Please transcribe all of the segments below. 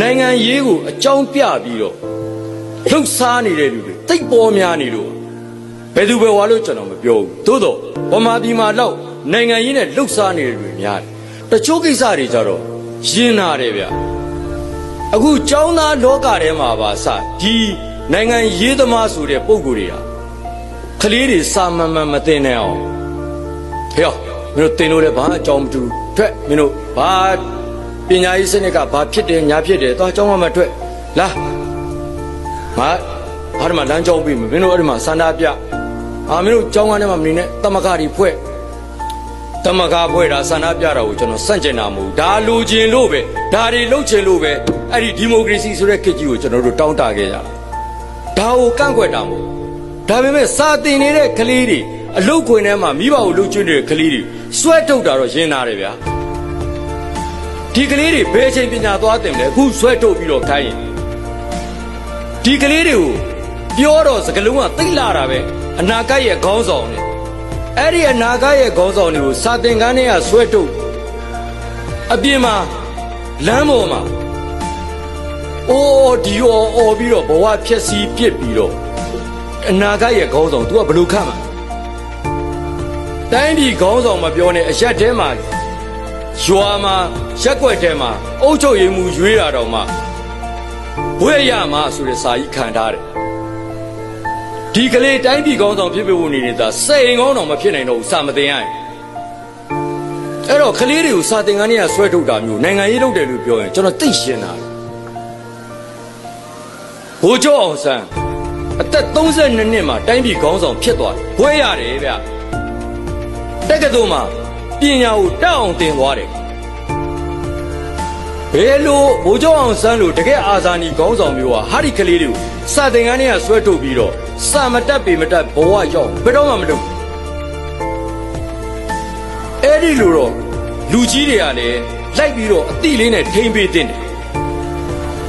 နိုင်ငံရေးကိုအကြောင်းပြပြီးတော့လှုပ်ရှားနေတဲ့လူတွေတိတ်ပေါ်များနေလို့ဘယ်သူပဲဝါလို့ကျွန်တော်မပြောဘူးသို့တော့ဗမာပြည်မှာတော့နိုင်ငံရေးနဲ့လှုပ်ရှားနေတဲ့လူတွေများတယ်တချို့ကိစ္စတွေကြတော့ရင်းနာတယ်ဗျအခုចောင်းသားလောကထဲမှာပါစဒီနိုင်ငံရေးသမားဆိုတဲ့ပုံကိုယ်တွေဟာကလေးတွေစာမန်မှန်မသိနိုင်အောင်ဟေ့မင်းတို့တင်လို့လည်းဘာအကြောင်းမတူထွက်မင်းတို့ဘာ ပညာရေးစနစ်ကဘာဖြစ်တယ်ညာဖြစ်တယ်သွားအကြောင်းမှမထွက်လာငါဘာဒီမှာလမ်းကြောင်းပြီးမင်းတို့အဲ့ဒီမှာစန္ဒပြအာမင်းတို့ကြောင်းကားထဲမှာမနေနဲ့တမကတွေဖွဲ့တမကဖွဲ့တာစန္ဒပြတာကိုကျွန်တော်စန့်ကျင်တာမဟုတ်ဘူးဒါလိုချင်လို့ပဲဒါတွေလှုပ်ချင်လို့ပဲအဲ့ဒီဒီမိုကရေစီဆိုတဲ့ခေတ်ကြီးကိုကျွန်တော်တို့တောင်းတခဲ့ကြတာဒါကိုကန့်ကွက်တာမဟုတ်ဘူးဒါပေမဲ့စာတင်နေတဲ့ကလေးတွေအလုတ်ခွင်ထဲမှာမိဘကိုလှုပ်ချွင်းနေတဲ့ကလေးတွေစွဲထုတ်တာတော့ရင်းနာတယ်ဗျာ ဒီကလေးတွေဘယ်အချိန်ပညာသွားတင်လဲအခုစွဲထုတ်ပြီးတော့ခိုင်းရင်ဒီကလေးတွေကိုပြောတော့စကလုံးကသိလာတာပဲအနာဂတ်ရဲ့ခေါင်းဆောင်နဲ့အဲ့ဒီအနာဂတ်ရဲ့ခေါင်းဆောင်တွေကိုစာတင်ကန်းထဲကစွဲထုတ်အပြင်မှာလမ်းပေါ်မှာအိုးဒီအော်အော်ပြီးတော့ဘဝဖြက်စီးပြစ်ပြီးတော့အနာဂတ်ရဲ့ခေါင်းဆောင် तू ကဘယ်လိုခန့်မှာတိုင်းပြည်ခေါင်းဆောင်မပြောနဲ့အရက်ထဲမှာ ရွာမှာရက်ွက်ထဲမှာအုတ်ချုပ်ရည်မှုရွေးတာတော့မှဘွဲရမှာဆိုတဲ့စာကြီးခံထားတယ်ဒီကလေးတိုင်းပြည်ခေါင်းဆောင်ဖြစ်ဖြစ်ဝင်နေနေတာစိတ်ကောင်းတော်မဖြစ်နိုင်တော့ဘူးစာမတင်ရရင်အဲ့တော့ကလေးတွေကိုစာတင်ကန်းတွေကဆွဲထုတ်တာမျိုးနိုင်ငံရေးလုပ်တယ်လို့ပြောရင်ကျွန်တော်သိရှင်းတာတယ်ဘိုးကျော်အောင်ဆန်းအသက်32နှစ်မှာတိုင်းပြည်ခေါင်းဆောင်ဖြစ်သွားတယ်ဘွဲရတယ်ဗျတက္ကသိုလ်မှာ ပညာကိုတက်အောင်သင်သွားတယ်ဘယ်လိုဘိုးကျော်အောင်ဆန်းလို့တကယ်အာဇာနည်ခေါင်းဆောင်မျိုးဟာဟာဒီကလေးတွေကိုစာသင်ခန်းထဲကဆွဲထုတ်ပြီးတော့စာမတက်ပေမတက်ဘဝရောက်ဘယ်တော့မှမလုပ်ဘူးအဲ့ဒီလိုတော့လူကြီးတွေကလည်းလိုက်ပြီးတော့အတိလေးနဲ့ထိမ့်ပေးတင်တယ်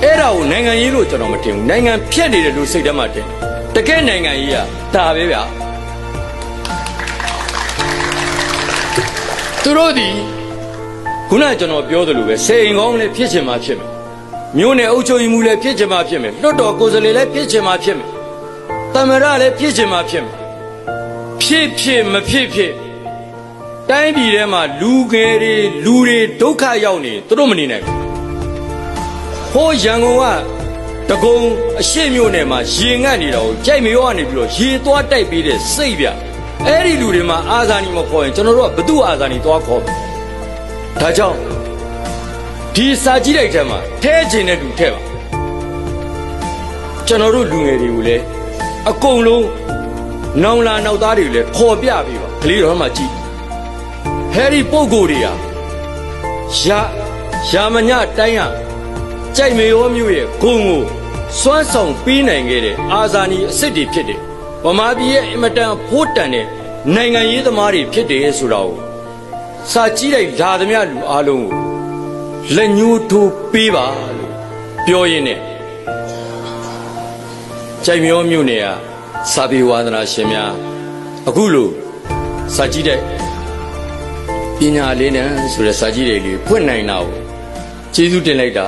အဲ့ဒါကိုနိုင်ငံရေးလို့ကျွန်တော်မထင်ဘူးနိုင်ငံဖြတ်နေတယ်လို့စိတ်ထဲမှာတင်တယ်တကယ်နိုင်ငံရေးကဒါပဲဗျာ သူတို့ဒီခုနကကျွန်တော်ပြောသလိုပဲစေရင်ကောင်းလည်းဖြစ်ချင်မှဖြစ်မယ်မျိုးနယ်အုပ်ချုပ်ရေးမှုလည်းဖြစ်ချင်မှဖြစ်မယ်လွတ်တော်ကိုယ်စားလှယ်လည်းဖြစ်ချင်မှဖြစ်မယ်တမရလည်းဖြစ်ချင်မှဖြစ်မယ်ဖြစ်ဖြစ်မဖြစ်ဖြစ်တိုင်းပြည်ထဲမှာလူငယ်တွေလူတွေဒုက္ခရောက်နေသူတို့မနေနိုင်ဘူးဟိုးရန်ကုန်ကတကုံအရှိမျိုးနယ်မှာရေငတ်နေတာကိုကြိုက်မရောကနေပြီးတော့ရေသွားတိုက်ပေးတဲ့စိတ်ပြ အဲ့ဒီလူတွေမှာအာဇာနည်မခေါ်ရင်ကျွန်တော်တို့ကဘသူအာဇာနည်သွားခေါ်မယ်ဒါကြောင့်ဒီစာကြည့်လိုက်တဲ့မှာထဲချင်တဲ့လူထဲပါကျွန်တော်တို့လူငယ်တွေကိုလည်းအကုန်လုံးနောင်လာနောက်သားတွေကိုလည်းခေါ်ပြပေးပါကလေးတော်မှကြည့်ဟဲရီပုတ်ကိုတွေဟာရာရာမညတိုင်းဟာကြိုက်မေရောမျိုးရဲ့ဂုံကိုစွမ်းဆောင်ပေးနိုင်ခဲ့တဲ့အာဇာနည်အစ်စ်တွေဖြစ်တယ် ဗမာပြည်ရဲ့အင်မတန်ဖိုးတန်တဲ့နိုင်ငံရေးသမားတွေဖြစ်တယ်ဆိုတာကိုစာကြည့်လိုက်လာသမျှလူအလုံးကိုလက်ညှိုးထိုးပေးပါလို့ပြောရင်းနဲ့ကြိုက်မျိုးမျိုးနဲ့ကစာပေဝါဒနာရှင်များအခုလို့စာကြည့်တဲ့ပညာလေးနဲ့ဆိုတဲ့စာကြည့်တွေလေးဖွင့်နိုင်တာကိုကျေးဇူးတင်လိုက်တာ